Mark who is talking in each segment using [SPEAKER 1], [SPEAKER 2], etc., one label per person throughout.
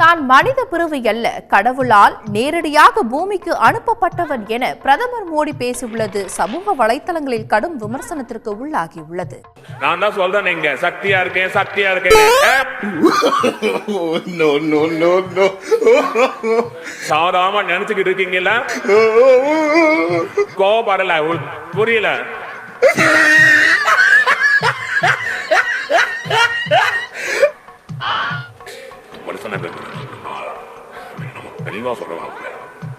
[SPEAKER 1] தான் மனித பிறவி அல்ல. கடவுளால் நேரடியாக பூமிக்கு அனுப்பப்பட்டவன் என பிரதமர் மோடி பேசியுள்ளது. சமூக வலைத்தளங்களில் கடும் விமர்சனத்திற்கு உள்ளாகியுள்ளது.
[SPEAKER 2] நான் தான் சொல்றேன் நீங்க. சக்தியா இருக்கேன் சக்தியா இருக்கேன்.
[SPEAKER 3] No, no, no, no.
[SPEAKER 2] சாதாரணமா நினைச்சுக்கிட்டு இருக்கீங்கல்ல? கோபப்படல உ- புரியல. மனுஷனா இருக்கு. தெளிவாக தெளிவா சொல்லலாம்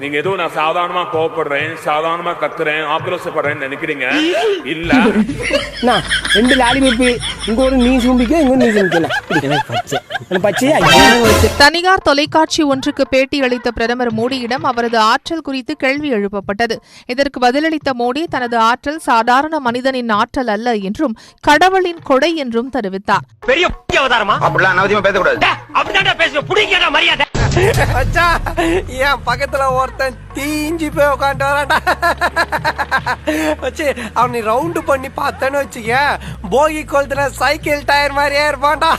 [SPEAKER 2] நீங்க ஏதோ நான் சாதாரணமா கோவப்படுறேன் சாதாரணமா கத்துறேன் ஆக்ரோஷப்படுறேன்னு நினைக்கிறீங்க? இல்ல.
[SPEAKER 4] அண்ணா, ரெண்டு லாலிபப்பு இங்க ஒரு நீ சும்பிக்க இங்க நீ சும்பிக்கலாம்.
[SPEAKER 5] தனியார் தொலைக்காட்சி ஒன்றுக்கு பேட்டியளித்த பிரதமர் மோடியிடம் அவரது ஆற்றல் குறித்து கேள்வி எழுப்பப்பட்டது. இதற்கு பதிலளித்த மோடி தனது ஆற்றல் சாதாரண மனிதனின் ஆற்றல் அல்ல என்றும் கடவுளின் கொடை என்றும் தெரிவித்தார்.
[SPEAKER 6] பெரிய அவதாரமா?
[SPEAKER 3] அப்படிலாம் அனாவசியமா பேசக்கூடாது.
[SPEAKER 6] அப்படிதான் பேசுவேன் மரியாதை.
[SPEAKER 4] மச்சான், என் பக்கத்துல ஒருத்தன் தீஞ்சு போய் உட்காந்து வரான்டா. வச்சு அவனை ரவுண்டு பண்ணி பார்த்தேன்னு வச்சுக்க போகி கொளுத்துல சைக்கிள் டயர் மாதிரியே இருப்பான்டா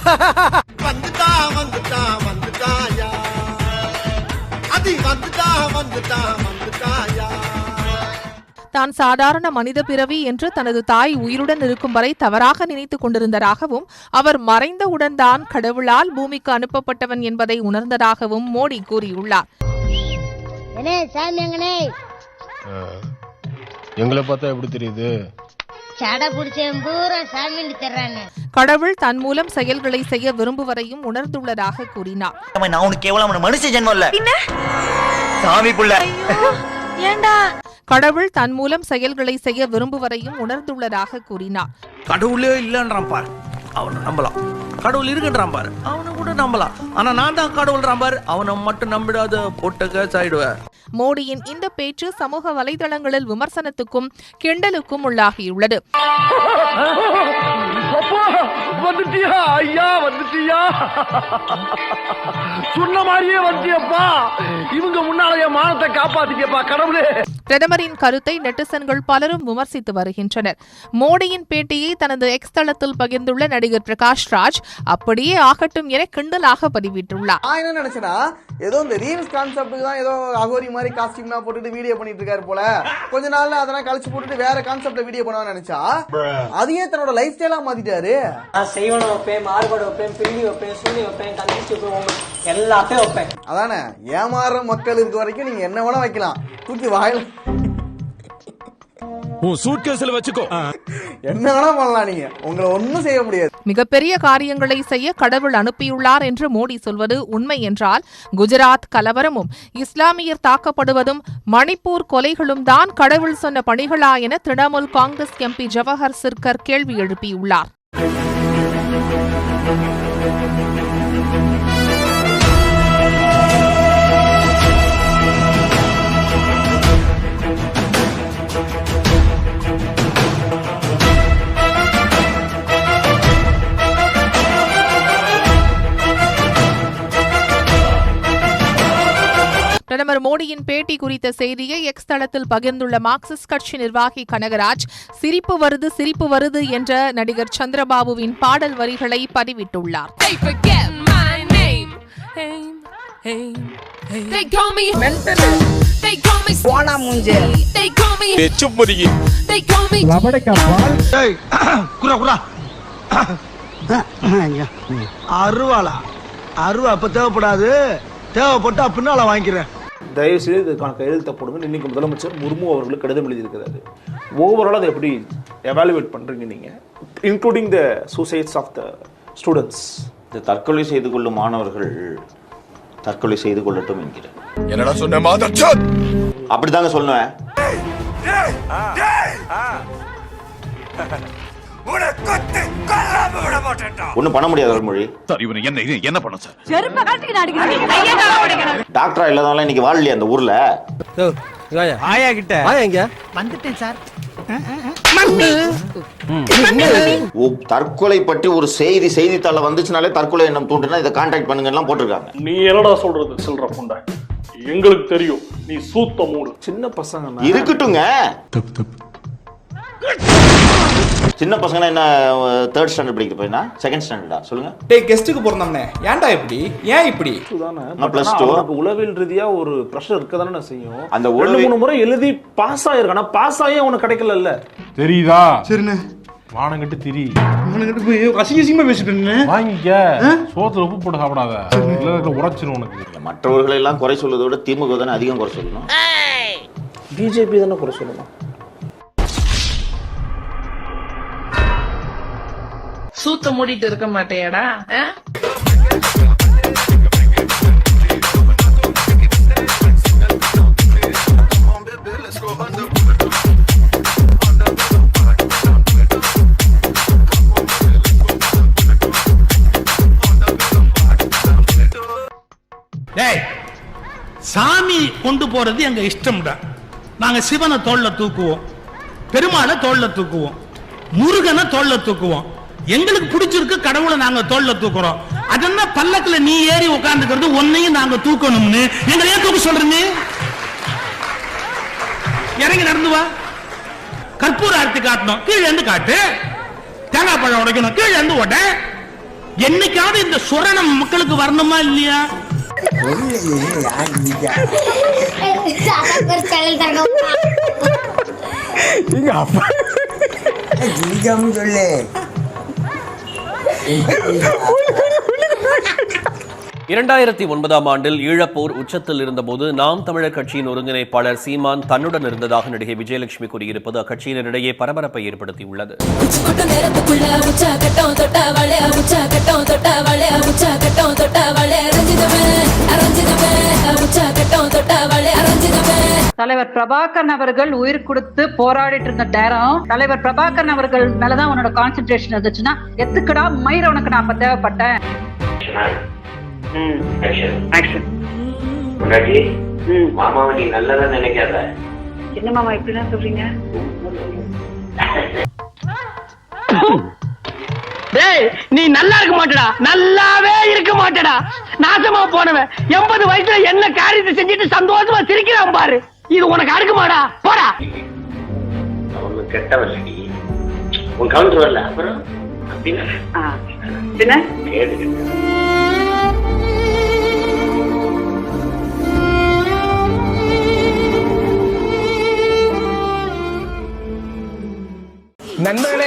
[SPEAKER 7] வந்துட்டா வந்துட்டா வந்துட்டாயா? அது வந்துட்டா வந்துட்டா வந்துட்டாயா?
[SPEAKER 5] தான் சாதாரண மனித பிறவி என்று தனது தாய் உயிருடன் இருக்கும் வரை தவறாக நினைத்துக் கொண்டிருந்ததாகவும் அவர் மறைந்தவுடன் தான் கடவுளால் பூமிக்கு அனுப்பப்பட்டவன் என்பதை உணர்ந்ததாகவும் மோடி கூறியுள்ளார்.
[SPEAKER 8] எங்களை பார்த்தா எப்படி தெரியுது?
[SPEAKER 9] சடை பிடிச்சவன் பூரா சாமின்னு தர்றானே.
[SPEAKER 5] கடவுள் தன் மூலம் செயல்களை செய்ய விரும்புவதையும் உணர்ந்துள்ளதாக கூறினார்.
[SPEAKER 6] நான் உனக்கு கேவலம் மனுஷ ஜென்மம் இல்ல. சாமி புள்ள.
[SPEAKER 5] கடவுள் தன் மூலம் செயல்களை செய்ய விரும்புவதையும் உணர்ந்துள்ளதாக கூறினார்.
[SPEAKER 10] கடவுளே இல்லைன்றான் பாரு. அவனை நம்பலாம். கடவுள் இருக்குன்றான் பாரு. அவனை கூட நம்பலாம். ஆனா நான் தான் கடவுள்றான் பாரு. அவனை மட்டும் நம்பிடாத போட்ட கேஸ் ஆயிடுவேன்
[SPEAKER 5] மோடியின் இந்த பேச்சு சமூக வலைதளங்களில் விமர்சனத்துக்கும் கிண்டலுக்கும் உள்ளாகியுள்ளது.
[SPEAKER 6] வந்துட்டியா? ஐயா வந்துட்டியா? சொன்ன மாதிரியே வந்துட்டியப்பா. இவங்க முன்னால என் மானத்தை காப்பாத்திட்டியப்பா கடவுளே.
[SPEAKER 5] பிரதமரின் கருத்தை நெட்டிசன்கள் பலரும் விமர்சித்து வருகின்றனர். மோடியின் பேட்டியை தனது எக்ஸ் தளத்தில் பகிர்ந்துள்ள நடிகர் பிரகாஷ் ராஜ் அப்படியே ஆகட்டும் என கிண்டலாக பதிவிட்டுள்ளார்.
[SPEAKER 11] நான் என்ன நினைச்சேன்னா ஏதோ இந்த ரீல்ஸ் கான்செப்ட்டுக்கு தான் ஏதோ அகோரி மாதிரி காஸ்டியூம்லாம் போட்டுட்டு வீடியோ பண்ணிட்டு இருக்காரு போல. கொஞ்ச நாள்ல அதெல்லாம் கழிச்சு போட்டுட்டு வேற கான்செப்ட்ல வீடியோ பண்ணுவான்னு நினைச்சா அதையே தன்னோட லைஃப் ஸ்டைலா மாத்திட்டாரு.
[SPEAKER 4] செய்வன வைப்பேன் மார்போட வைப்பேன் பில்லி வைப்பேன் சூனி வைப்பேன் கண்டிச்சு வைப்பேன் எல்லாத்தையும் வைப்பேன்.
[SPEAKER 11] அதானே ஏமாறுற மக்கள் இருக்க வரைக்கும் நீங்க என்ன வேணா வைக்கலாம். தூக்கி வாயில
[SPEAKER 8] உன் சூட்கேஸ்ல வச்சுக்கோ.
[SPEAKER 11] என்ன வேணா பண்ணலாம் நீங்க. உங்களை ஒண்ணும் செய்ய முடியாது.
[SPEAKER 5] மிகப்பெரிய காரியங்களை செய்ய கடவுள் அனுப்பியுள்ளார் என்று மோடி சொல்வது உண்மை என்றால் குஜராத் கலவரமும் இஸ்லாமியர் தாக்கப்படுவதும் மணிப்பூர் கொலைகளும் தான் கடவுள் சொன்ன பணிகளா என திரிணாமுல் காங்கிரஸ் எம்பி ஜவஹர் சிர்கர் கேள்வி எழுப்பியுள்ளார். பிரதமர் மோடியின் பேட்டி குறித்த செய்தியை எக்ஸ் தளத்தில் பகிர்ந்துள்ள மார்க்சிஸ்ட் கட்சி நிர்வாகி கனகராஜ் சிரிப்பு வருது சிரிப்பு வருது என்ற நடிகர் சந்திரபாபுவின் பாடல் வரிகளை பதிவிட்டுள்ளார்.
[SPEAKER 7] அருவாளா? அருவா அப்ப தேவைப்படாது. தேவைப்பட்டா பின்னால வாங்கிக்கிறேன்.
[SPEAKER 10] தயவு செய்து இதுக்கான கையெழுத்த போடுங்க இன்னைக்கு முதலமைச்சர் முர்மு அவர்களுக்கு கடிதம் எழுதியிருக்கிறாரு. ஓவரால் அதை எப்படி எவாலுவேட் பண்றீங்க நீங்க? Including the suicides of the students
[SPEAKER 3] இந்த தற்கொலை செய்து கொள்ளும் மாணவர்கள் தற்கொலை செய்து கொள்ளட்டும் என்கிறேன்
[SPEAKER 8] என்னடா சொன்ன
[SPEAKER 3] அப்படிதாங்க சொல்லுவேன். ஒண்ணும் பண்ண முடியாது அருள்மொழி.
[SPEAKER 8] சார் இவனை என்ன இது என்ன பண்ண சார்?
[SPEAKER 3] டாக்டரா இல்லாதவங்க இன்னைக்கு வாழலையா அந்த ஊர்ல.
[SPEAKER 4] ஆயா கிட்ட. ஆயா எங்க?
[SPEAKER 9] வந்துட்டேன் சார்.
[SPEAKER 3] ஓ, தற்கொலை பற்றி ஒரு செய்தி செய்தித்தாள வந்துச்சுனாலே தற்கொலை எண்ணம் தூண்டுனா இதை கான்டாக்ட் பண்ணுங்க எல்லாம் போட்டிருக்காங்க.
[SPEAKER 2] நீ என்னடா சொல்றது சில்ற புண்டை? எங்களுக்கு தெரியும் நீ சூத்த மூடு.
[SPEAKER 10] சின்ன பசங்க
[SPEAKER 3] இருக்கட்டுங்க சின்ன பசங்க என்ன தேர்ட் ஸ்டாண்டர்ட் படிக்கிற பையனா செகண்ட் ஸ்டாண்டர்டா சொல்லுங்க.
[SPEAKER 12] டேய் கெஸ்ட்டுக்கு பிறந்தோம்னே ஏன்டா இப்படி? ஏன் இப்படி?
[SPEAKER 3] நான் two.
[SPEAKER 10] அவனுக்கு உளவியல் ரீதியா ஒரு ப்ரெஷர் இருக்க தானே செய்யும்.
[SPEAKER 3] அந்த உளவி-
[SPEAKER 10] மூணு முறை எழுதி பாஸ் ஆயிருக்கானா. பாஸ் ஆகி அவனுக்கு கிடைக்கல
[SPEAKER 8] தெரியுதா?
[SPEAKER 7] சரிண்ணே.
[SPEAKER 8] வானங்கட்டு திரி.
[SPEAKER 7] அவனுக்கிட்ட போய் அசிங்க அசிங்கமா பேசிட்டு
[SPEAKER 8] வாங்கிக்க. சோத்துல உப்பு போட்டு சாப்பிடாத. இல்ல உரைச்சிரும் உனக்கு.
[SPEAKER 3] மற்றவர்களை எல்லாம் குறை சொல்வதை விட திமுக தானே அதிகம் குறை சொல்லணும்.
[SPEAKER 10] பிஜேபி தானே குறை சொல்லணும்
[SPEAKER 13] சூத்த மூடிட்டு இருக்க மாட்டேடா
[SPEAKER 6] சாமி கொண்டு போறது எங்க இஷ்டம்டா. நாங்க சிவனை தோல்ல தூக்குவோம் பெருமாளை தோல்ல தூக்குவோம் முருகனை தோல்ல தூக்குவோம். எங்களுக்கு பிடிச்சிருக்கு கடவுளை நாங்க தோல்ல தூக்குறோம். அதென்ன பல்லக்குல நீ ஏறி உட்கார்ந்துக்கிறது உன்னையும் நாங்க தூக்கணும்னு. எங்களை ஏன் தூக்க சொல்றீங்க? இறங்கி நடந்து வா. கற்பூர ஆர்த்தி காட்டணும். கீழே இருந்து காட்டு. தேங்காய் பழம் உடைக்கணும். கீழே இருந்து ஓட்ட என்னைக்காவது இந்த சுரணம் மக்களுக்கு வரணுமா இல்லையா?
[SPEAKER 4] எங்க அப்பா. சொல்லு
[SPEAKER 14] இரண்டாயிரத்தி ஒன்பதாம் ஆண்டில் ஈழப்போர் உச்சத்தில் இருந்தபோது நாம் தமிழர் கட்சியின் ஒருங்கிணைப்பாளர் சீமான் தன்னுடன் இருந்ததாக நடிகை விஜயலட்சுமி கூறியிருப்பது அக்கட்சியினரிடையே பரபரப்பை ஏற்படுத்தியுள்ளது.
[SPEAKER 15] நேரத்துக்குள்ள
[SPEAKER 13] தலைவர் பிரபாகரன் அவர்கள் உயிர் கொடுத்து போராடிட்டு இருந்த நேரம் தலைவர் பிரபாகரன் அவர்கள் மேலதான் உன்னோட கான்சென்ட்ரேஷன் இருந்துச்சுன்னா எத்துக்கடா மயிர உனக்கு நான் அப்ப தேவைப்பட்டேன்?
[SPEAKER 6] மாமாவை நீ நல்லதா நினைக்காத.
[SPEAKER 13] என்ன மாமா இப்படிலாம் சொல்றீங்க?
[SPEAKER 6] டேய் நீ நல்லா இருக்க மாட்டடா. நல்லாவே இருக்க மாட்டடா. நாசமா போனவன். எண்பது வயசுல என்ன காரியத்தை செஞ்சுட்டு சந்தோஷமா சிரிக்கிறான் பாரு. இது உனக்கு அடுக்குமாடா. போடா.
[SPEAKER 2] கெட்டவன் நீ உன் கவுண்டர் வரல. அப்புறம்? அப்படின்னா?
[SPEAKER 13] என்ன
[SPEAKER 2] கேடு
[SPEAKER 4] நண்பர்களே